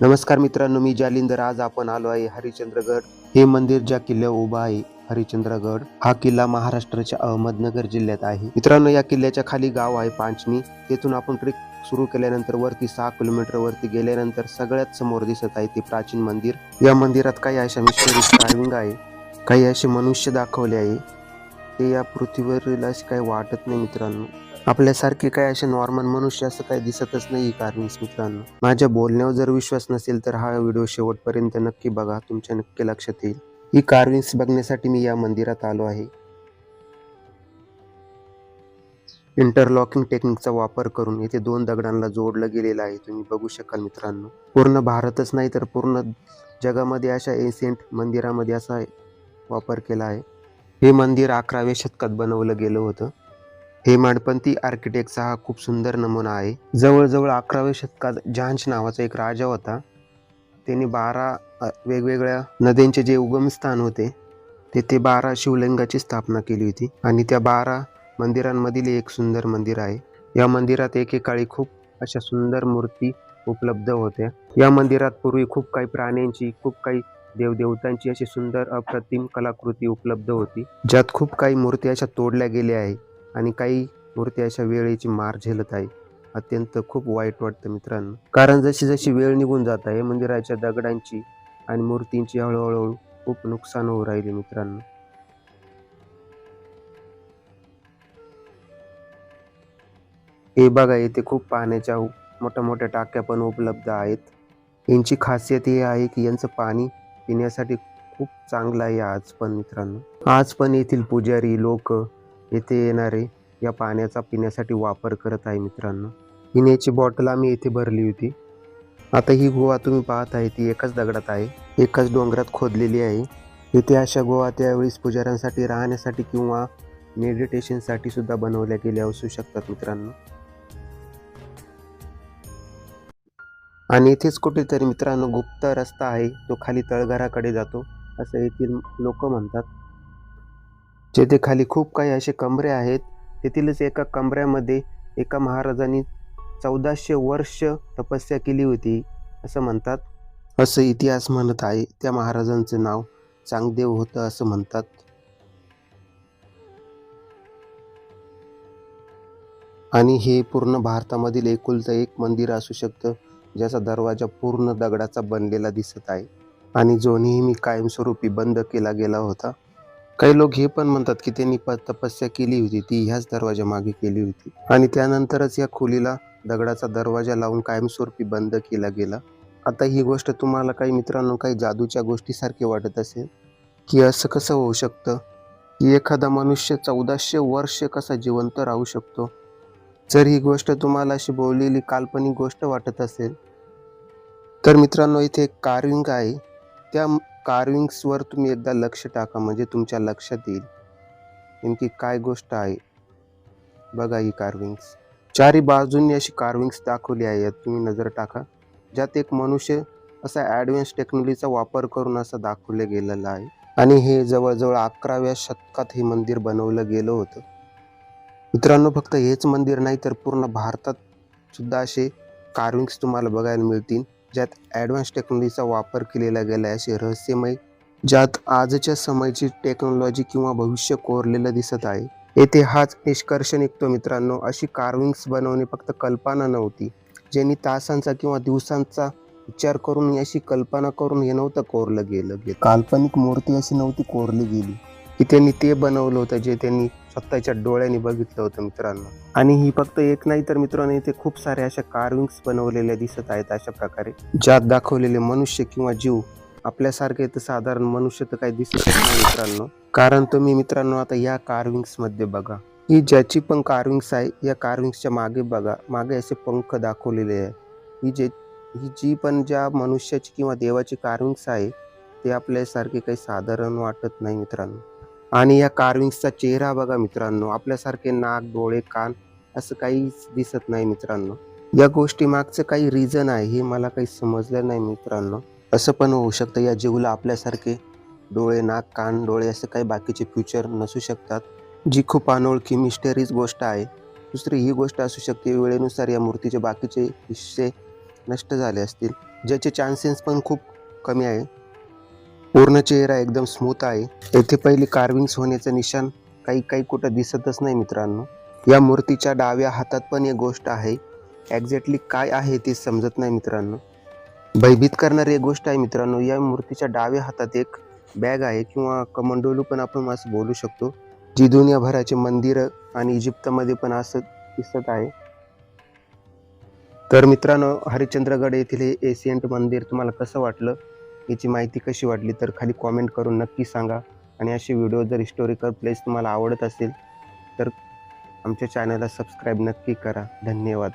नमस्कार मित्रांनो मी जालिंदर. आज आपण आलो आहे हरिश्चंद्रगड. हे मंदिर ज्या किल्ल्यावर उभा आहे हरिश्चंद्रगड हा किल्ला महाराष्ट्राच्या अहमदनगर जिल्ह्यात आहे. मित्रांनो या किल्ल्याच्या खाली गाव आहे पांचणी तेथून आपण ट्रेक सुरू केल्यानंतर वरती सहा किलोमीटर वरती गेल्यानंतर सगळ्यात समोर दिसत आहे ते प्राचीन मंदिर. या मंदिरात काही अशा मिस्टरी कार्विंग आहे काही असे मनुष्य दाखवले आहे. ते या पृथ्वीवरील असे काही वाटत नाही मित्रांनो. आपल्यासारखे काही असे नॉर्मल मनुष्य असं काही दिसतच नाही कार्विंग्स मित्रांनो. माझ्या बोलण्यावर जर विश्वास नसेल तर हा व्हिडिओ शेवटपर्यंत नक्की बघा. तुमच्या नक्की लक्षात येईल. ही कार्विंग्स बघण्यासाठी मी या मंदिरात आलो आहे. इंटरलॉकिंग टेक्निकचा वापर करून येथे दोन दगडांना जोडलं गेलेलं आहे. तुम्ही बघू शकाल मित्रांनो. पूर्ण भारतच नाही तर पूर्ण जगामध्ये अशा एसेंट मंदिरामध्ये असा वापर केला आहे. हे मंदिर अकराव्या शतकात बनवलं गेलं होतं. हे माडपंथी आर्किटेक्टचा हा खूप सुंदर नमुना आहे. जवळजवळ अकराव्या शतकात जहांश नावाचा एक राजा होता. त्यांनी बारा वेगवेगळ्या नद्यांचे जे उगमस्थान होते तेथे बारा शिवलिंगाची स्थापना केली होती आणि त्या बारा मंदिरांमधील एक सुंदर मंदिर आहे. या मंदिरात एकेकाळी खूप अशा सुंदर मूर्ती उपलब्ध होत्या. या मंदिरात पूर्वी खूप काही प्राण्यांची खूप काही देवदेवतांची अशी सुंदर अप्रतिम कलाकृती उपलब्ध होती. ज्यात खूप काही मूर्ती अशा तोडल्या गेल्या आहे आणि काही मूर्ती अशा वेळेची मार झेलत आहे. अत्यंत खूप वाईट वाटतं मित्रांनो. कारण जशी जशी वेळ निघून जात आहे मंदिराच्या दगडांची आणि मूर्तींची हळूहळू खूप नुकसान होऊ राहिले मित्रांनो. हे बघा येथे खूप पाण्याच्या मोठ्या मोठ्या टाक्या पण उपलब्ध आहेत. यांची खासियत ही आहे की यांचं पाणी पिण्यासाठी खूप चांगलं आहे आज पण मित्रांनो. आज पण येथील पुजारी लोक येथे येणारे या पाण्याचा पिण्यासाठी वापर करत आहे मित्रांनो. पिण्याची बॉटल आम्ही येथे भरली होती. आता ही गोवा तुम्ही पाहत आहे ती एकाच दगडात आहे एकाच डोंगरात खोदलेली आहे. इथे अशा गोवा त्यावेळेस पुजाऱ्यांसाठी राहण्यासाठी किंवा मेडिटेशनसाठी सुद्धा बनवल्या गेल्या असू शकतात मित्रांनो. आणि इथेच कुठेतरी मित्रांनो गुप्त रस्ता आहे तो खाली तळघराकडे जातो असं येथील लोक म्हणतात. जेथे खाली खूप काही असे कमरे आहेत तेथीलच एका कमऱ्यामध्ये एका महाराजांनी चौदाशे वर्ष तपस्या केली होती असं म्हणतात. असं इतिहास म्हणत आहे. त्या महाराजांचं नाव चांगदेव होतं असं म्हणतात. आणि हे पूर्ण भारतामधील एकुलतं एक मंदिर असू शकतं ज्याचा दरवाजा पूर्ण दगडाचा बनलेला दिसत आहे. आणि जो नेहमी कायमस्वरूपी बंद केला गेला होता. काही लोक हे पण म्हणतात की त्यांनी प तपस्या केली होती. ती ह्याच दरवाजा मागे केली होती. आणि त्यानंतरच या खोलीला दगडाचा दरवाजा लावून कायमस्वरूपी बंद केला गेला. आता ही गोष्ट तुम्हाला काही मित्रांनो काही जादूच्या गोष्टीसारखी वाटत असेल की असं कसं होऊ शकतं? की एखादा मनुष्य चौदाशे वर्ष कसा जिवंत राहू शकतो? जर ही गोष्ट तुम्हाला अशी बोललेली काल्पनिक गोष्ट वाटत असेल तर मित्रांनो इथे एक कार्विंग आहे. त्या कार्विंग्सवर तुम्ही एकदा लक्ष टाका म्हणजे तुमच्या लक्षात येईल. नेमकी काय गोष्ट आहे? बघा ही कार्विंग्स चारी बाजूंनी अशी कार्विंग्स दाखवली आहे यात तुम्ही नजर टाका. ज्यात एक मनुष्य असा ॲडव्हान्स टेक्नॉलॉजीचा वापर करून असं दाखवलं गेलेलं आहे. आणि हे जवळजवळ अकराव्या शतकात हे मंदिर बनवलं गेलं होतं. मित्रांनो फक्त हेच मंदिर नाही तर पूर्ण भारतात सुद्धा असे कार्विंग्स तुम्हाला बघायला मिळतील. ज्यात ॲडव्हान्स टेक्नॉलॉजीचा वापर केलेला गेला आहे असे रहस्यमय ज्यात आजच्या समयची टेक्नॉलॉजी किंवा भविष्य कोरलेलं दिसत आहे. येथे हाच निष्कर्ष निघतो मित्रांनो. अशी कार्विंग्स बनवणे फक्त कल्पना नव्हती. ज्यांनी तासांचा किंवा दिवसांचा विचार करून अशी कल्पना करून हे नव्हतं कोरलं गेलं. काल्पनिक मूर्ती अशी नव्हती कोरली गेली. की त्यांनी ते बनवलं होतं जे त्यांनी स्वतःच्या डोळ्याने बघितलं होतं मित्रांनो. आणि ही फक्त एक नाही तर मित्रांनो इथे खूप सारे अशा कार्विंग्स बनवलेल्या दिसत आहेत अशा प्रकारे. ज्यात दाखवलेले मनुष्य किंवा जीव आपल्यासारखे तर साधारण मनुष्य तर काही दिसत नाही मित्रांनो. कारण तुम्ही मित्रांनो आता या कार्विंग्समध्ये बघा. ही ज्याची पण कार्विंग्स आहे या कार्विंग्सच्या मागे बघा. मागे असे पंख दाखवलेले आहे ही जे ही जी पण ज्या मनुष्याची किंवा देवाची कार्विंग्स आहे ते आपल्यासारखे काही साधारण वाटत नाही मित्रांनो. आणि या कार्विंग्सचा चेहरा बघा मित्रांनो आपल्यासारखे नाक डोळे कान असं काहीच दिसत नाही मित्रांनो. या गोष्टी मागचं काही रिझन आहे हे मला काही समजलं नाही मित्रांनो. असं पण होऊ शकतं या जीवला आपल्यासारखे डोळे नाक कान डोळे असं काही बाकीचे फ्युचर नसू शकतात. जी खूप अनोळखी मिस्टरीज गोष्ट आहे दुसरी ही गोष्ट असू शकते वेळेनुसार या मूर्तीचे बाकीचे हिस्से नष्ट झाले असतील ज्याचे चान्सेस पण खूप कमी आहे. पूर्ण चेहरा एकदम स्मूथ आहे. येथे पहिली कार्विंग्स होण्याचं निशान काही काही कुठं दिसतच नाही मित्रांनो. या मूर्तीच्या डाव्या हातात पण एक गोष्ट आहे. एक्झॅक्टली काय आहे ते समजत नाही मित्रांनो. भयभीत करणारी एक गोष्ट आहे मित्रांनो या मूर्तीच्या डाव्या हातात एक बॅग आहे किंवा कमंडोलू पण आपण असं बोलू शकतो जी दुनियाभराचे मंदिर आणि इजिप्तमध्ये पण असं दिसत आहे. तर मित्रांनो हरिश्चंद्रगड येथील हे एशियंट मंदिर तुम्हाला कसं वाटलं? याची माहिती कशी वाटली तर खाली कॉमेंट करून नक्की सांगा. आणि असे व्हिडिओ जर हिस्टोरिकल प्लेस तुम्हाला आवडत असेल तर आमच्या चॅनलला सबस्क्राईब नक्की करा. धन्यवाद.